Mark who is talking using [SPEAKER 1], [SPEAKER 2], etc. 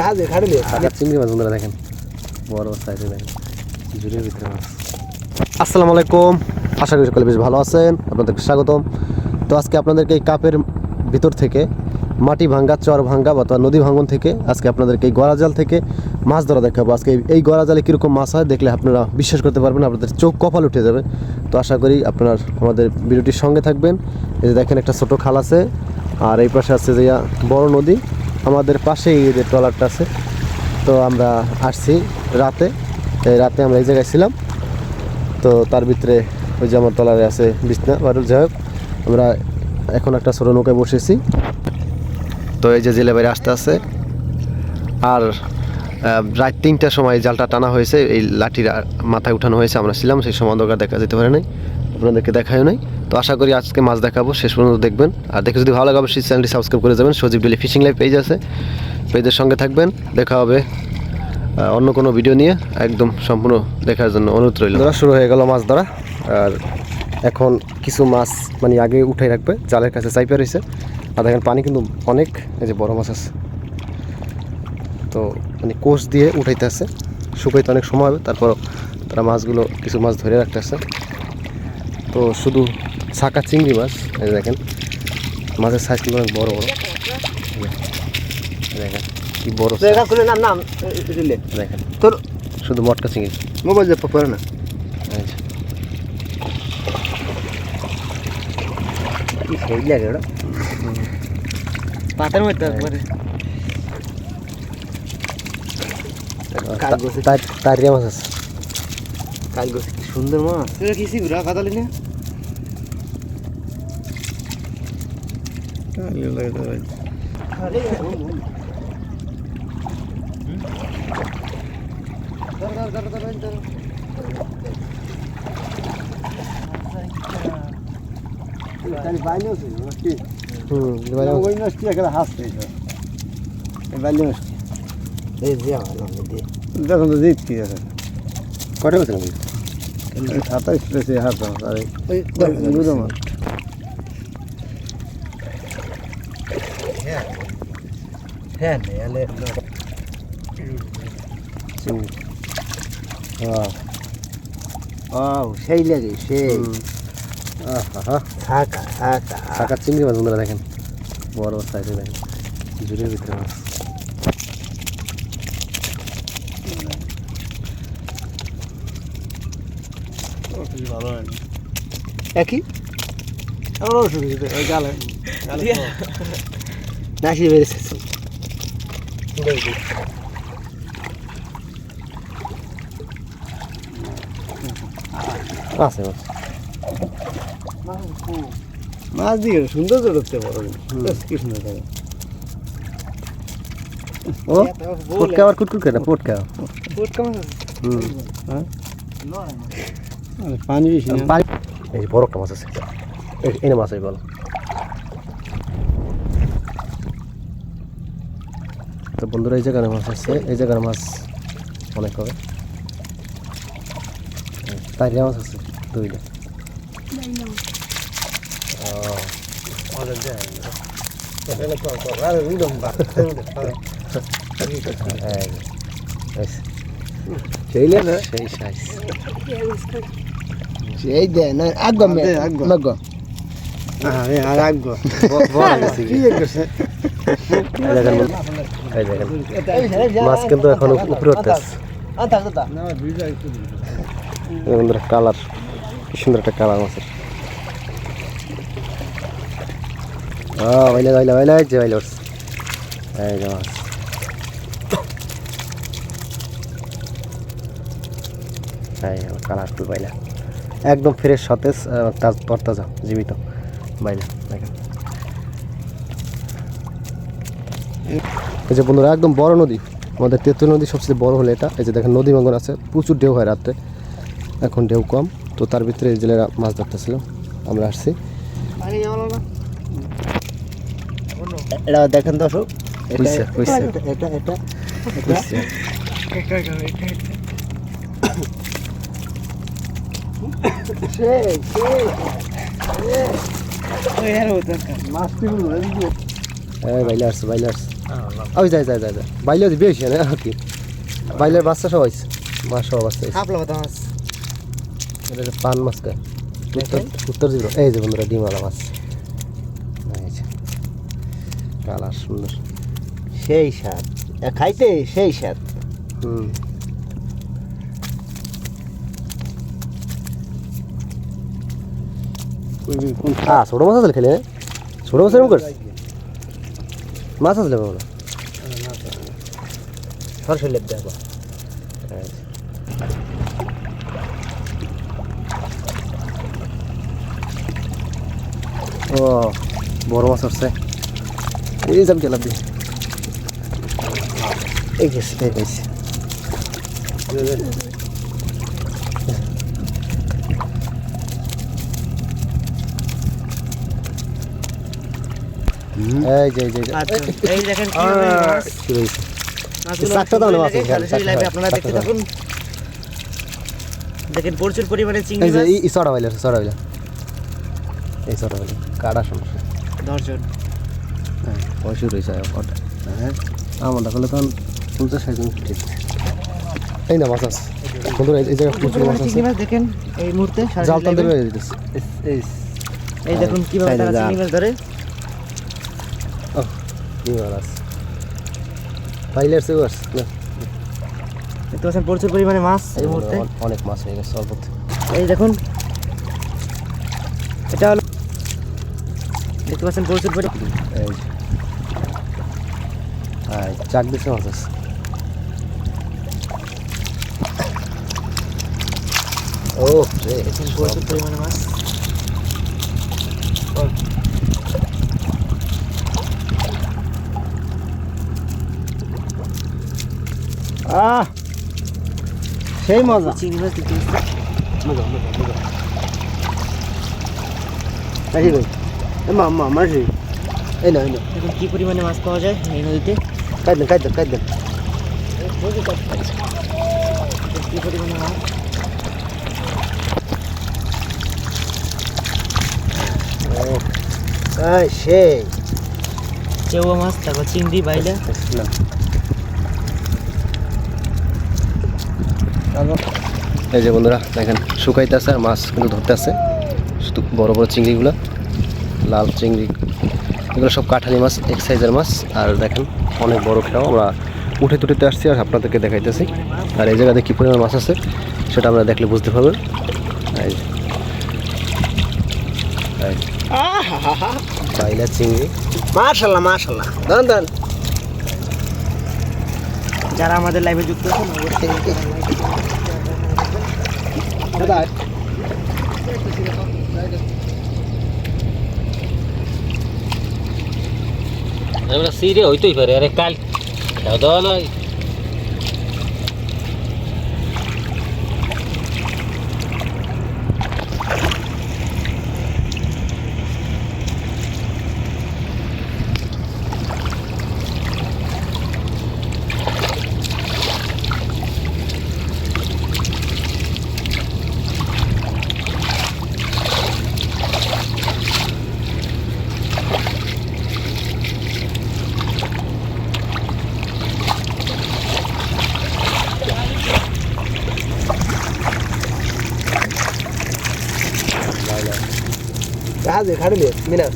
[SPEAKER 1] খাড়িলে
[SPEAKER 2] চিংড়ি মাছ বন্ধুরা দেখেন। বড় সাইজে দেখেন। জুড়ির ভিতরে মাছ। আসসালামু আলাইকুম। আশা করি সকলে বেশ ভালো আছেন। আপনাদেরকে স্বাগতম। তো আজকে আপনাদেরকে এই কাপের ভিতর থেকে মাটি ভাঙ্গা চর ভাঙ্গা বা নদী ভাঙ্গন থেকে আজকে আপনাদেরকে এই গড়াজাল থেকে মাছ ধরা দেখাবো। আজকে এই- গড়াজালে কীরকম মাছ হয় দেখলে আপনারা বিশ্বাস করতে পারবেন আপনাদের চোখ কপাল উঠে যাবে। তো আশা করি আপনার আমাদের ভিডিওটির সঙ্গে থাকবেন। এই যে দেখেন একটা ছোটো খাল আছে আর এই পাশে আছে যে বড় নদী। আমাদের পাশেই যে ট্রলারটা আছে। তো আমরা আসছি রাতে। রাতে আমরা এই জায়গায় ছিলাম। তো তার ভিতরে ওই যে আমার ট্রলারে আছে বিছনা বা যাই হোক আমরা এখন একটা ছোটো নৌকায় বসেছি। তো এই যে জেলে বাইরে আসতে আছে। আর রাত তিনটার সময় জালটা টানা হয়েছে। এই লাঠির মাথায় উঠানো হয়েছে। আমরা ছিলাম, সেই সময় অন্ধকার দেখা যেতে পারে নাই। আপনাদেরকে দেখায় নাই। তো আশা করি আজকে মাছ দেখাবো, শেষ পর্যন্ত দেখবেন। আর দেখে যদি ভালো লাগে, অবশ্যই চ্যানেলটি সাবস্ক্রাইব করে যাবেন। Sajib daily fishing live page আছে। পেজের সঙ্গে থাকবেন। দেখা হবে অন্য কোনো ভিডিও নিয়ে। একদম সম্পূর্ণ দেখার জন্য অনুরোধ রইল। ধরা শুরু হয়ে গেল মাছ ধরা। আর এখন কিছু মাছ মানে আগে উঠাই রাখবে। জালের কাছে চাইপে রয়েছে। আর দেখেন পানি কিন্তু অনেক। এই যে বড় মাছ আছে। তো মানে কোষ দিয়ে উঠাইতে আছে। শুকাইতে অনেক সময় হবে। তারপর তারা মাছগুলো, কিছু মাছ ধরে রাখতে রাখতেছে তো শুধু ছাকা চিংড়ি মাছ এই দেখেন। মাছের সাইজ কিন্তু অনেক বড় বড়। দেখেন কি বড়
[SPEAKER 1] নাম নাম
[SPEAKER 2] দেখেন
[SPEAKER 1] তোর
[SPEAKER 2] শুধু মটকা চিংড়ি।
[SPEAKER 1] মোবাইল যে পড়ে না।
[SPEAKER 2] এই যে।
[SPEAKER 1] কি সেই লাগে ওটা? পাতার মধ্যে
[SPEAKER 2] তারিয়া মাছ আছে।
[SPEAKER 1] কাল গোছে কি সুন্দর মাছ এটা কি সিবরা কাদালি না
[SPEAKER 3] দেখুন তো জিত কি আছে
[SPEAKER 2] কটা নাকি
[SPEAKER 3] সাতাইশ পেয়েছে হাত আর দুটো মাছ
[SPEAKER 1] হ্যাঁ সেই লাগে সেই
[SPEAKER 2] আহা
[SPEAKER 1] থাকা থাকা
[SPEAKER 2] চিংড়ি মাছ বন্ধুরা দেখেন। বড় সাইজে দেখেন। জুড়ির ভিতরে মাছ।
[SPEAKER 3] ভালো হয়
[SPEAKER 1] একই
[SPEAKER 3] আমার অসুবিধা ওই গালে।
[SPEAKER 1] নাসি বেড়েছে
[SPEAKER 2] আছে মাছ
[SPEAKER 3] দিয়ে সুন্দর জড়তে বেশ কি সুন্দর থাকে
[SPEAKER 2] ও পটকা আবার কুটকুট করে না পটকা হুম।
[SPEAKER 3] মানে পানি বেশি
[SPEAKER 2] এই বড় একটা মাছ আছে। এই এনে মাছ এই বল। তো বন্ধুরা এই জায়গায় মাছ আছে। এই জায়গার মাছ অনেক হবে। তাইরিয়া মাছ আছে দুইটা এই, এই,
[SPEAKER 1] সেই না
[SPEAKER 2] সেই সাইজ
[SPEAKER 1] সেই দে না আগবা মে।
[SPEAKER 3] আগবা আরে আর আগবো
[SPEAKER 2] বড় গেছে কি?
[SPEAKER 3] করছে?
[SPEAKER 2] দেখেন মাছ কিন্তু এখন উপরে উঠতেছে। বন্ধুরা কালার কি সুন্দর একটা কালার মাছের। ও বাইলে বাইলে বাইলে যে বাইলে উঠছে। এই যে মাছ। এই কালারফুল বাইলা একদম ফ্রেশ সতেজ তাজ তরতাজা জীবিত বাইলা দেখেন। এই যে বন্ধুরা একদম বড় নদী। আমাদের তেঁতুল নদী সবচেয়ে বড় হলো এটা। এই যে দেখেন নদী ভাঙ্গন আছে প্রচুর ঢেউ হয় রাত্রে। এখন ঢেউ কম। তো তার ভিতরে জেলেরা মাছ ধরতেছিল। আমরা আসছি।
[SPEAKER 1] এটা দেখেন দর্শক এটা
[SPEAKER 2] হইছে, হইছে।
[SPEAKER 1] এটা এটা।
[SPEAKER 3] বলব
[SPEAKER 2] বাইলে আসছে বাইলে আসছে। ওই যায় যায় যায় যায় বাইলে দিবি না? আর কি? বাইলের বাচ্চা সব হয়েছে মাছ সব বাচ্চা হচ্ছে পান মাছ কে? উত্তর উত্তর দিল। এই যে বন্ধুরা ডিমালা মাছ। কালার সুন্দর।
[SPEAKER 1] সেই স্বাদ। খাইতে সেই স্বাদ।
[SPEAKER 2] হুম। হ্যাঁ ছোটো মাছ আসলে খেলে? ছোটো মাছ এরকম করছে মাছ আসলে বাবা
[SPEAKER 1] সরষের লেপ দেখো
[SPEAKER 2] ও বড় মাছ আসছে। এই যাব গেলাম দিয়ে এই গেছে এই পাইছি এই যে এই যে এই যে।
[SPEAKER 1] এই দেখেন
[SPEAKER 2] কি হয়েছে।
[SPEAKER 1] মাছগুলো
[SPEAKER 2] চারটা দাও না
[SPEAKER 1] আপনারা দেখতে থাকুন। দেখেন প্রচুর পরিমাণে চিংড়ি
[SPEAKER 2] এই যে এই- এই চড়া বাইলে চড়া এই চড়া বাইলে কাটা সমস্যা।
[SPEAKER 1] দশজন।
[SPEAKER 2] হ্যাঁ পয়সা রয়েছে ওটা। হ্যাঁ আমারটা করলে তখন পঞ্চাশ ষাট ঠিক এই না মাছ আছে। বন্ধুরা এই- এই জায়গায় প্রচুর মাছ আছে।
[SPEAKER 1] দেখেন এই মুহূর্তে
[SPEAKER 2] জাল টান ধরে
[SPEAKER 1] এই দেখুন কীভাবে তারা চিংড়ি মাছ ধরে।
[SPEAKER 2] আছে। পাইলের না,
[SPEAKER 1] দেখতে পাচ্ছেন প্রচুর পরিমাণে মাছ এই মুহূর্তে।
[SPEAKER 2] অনেক- মাছ হয়ে গেছে অল্প
[SPEAKER 1] এই দেখুন। এটা হলো দেখতে পাচ্ছেন প্রচুর পরিমাণে
[SPEAKER 2] চাক দিছে মাছ আছে। ও
[SPEAKER 1] প্রচুর পরিমাণে মাছ।
[SPEAKER 3] আহ সেই মজা।
[SPEAKER 1] চিংড়ি মাছ দেখতে পাচ্ছেন
[SPEAKER 3] দেখি ভাই এ মা মা মাসি। এই না এই না
[SPEAKER 1] দেখুন কি পরিমাণে মাছ পাওয়া যায় এই নদীতে?
[SPEAKER 3] কাট দেন কাট দেন কাট দেন।
[SPEAKER 1] কি পরিমাণে মাছ?
[SPEAKER 3] সেই।
[SPEAKER 1] চেউয়া মাছ তারপর চিংড়ি বাইলা।
[SPEAKER 2] না। এই যে বন্ধুরা দেখেন শুকাইতে আছে আর মাছ কিন্তু ধরতে আছে। শুধু বড় বড় চিংড়িগুলো লাল চিংড়ি। এগুলো সব কাঠালি মাছ এক সাইজের মাছ। আর দেখেন অনেক বড় খেয়াও আমরা উঠে তুটিতে আসছি আর আপনাদেরকে দেখাইতেছি। আর এই জায়গাতে কী পরিমাণ মাছ আছে সেটা আমরা দেখলে বুঝতে পারবেন। চিংড়ি।
[SPEAKER 3] মাশাল্লাহ মাশাল্লাহ। দাঁড়ান দাঁড়ান
[SPEAKER 1] যারা আমাদের লাইভে যুক্ত আছেন অবশ্যই
[SPEAKER 4] আমরা সিরে হইতেই পারে। আরে কাল দাওয়া নয়
[SPEAKER 3] Ah, dejarme, mira.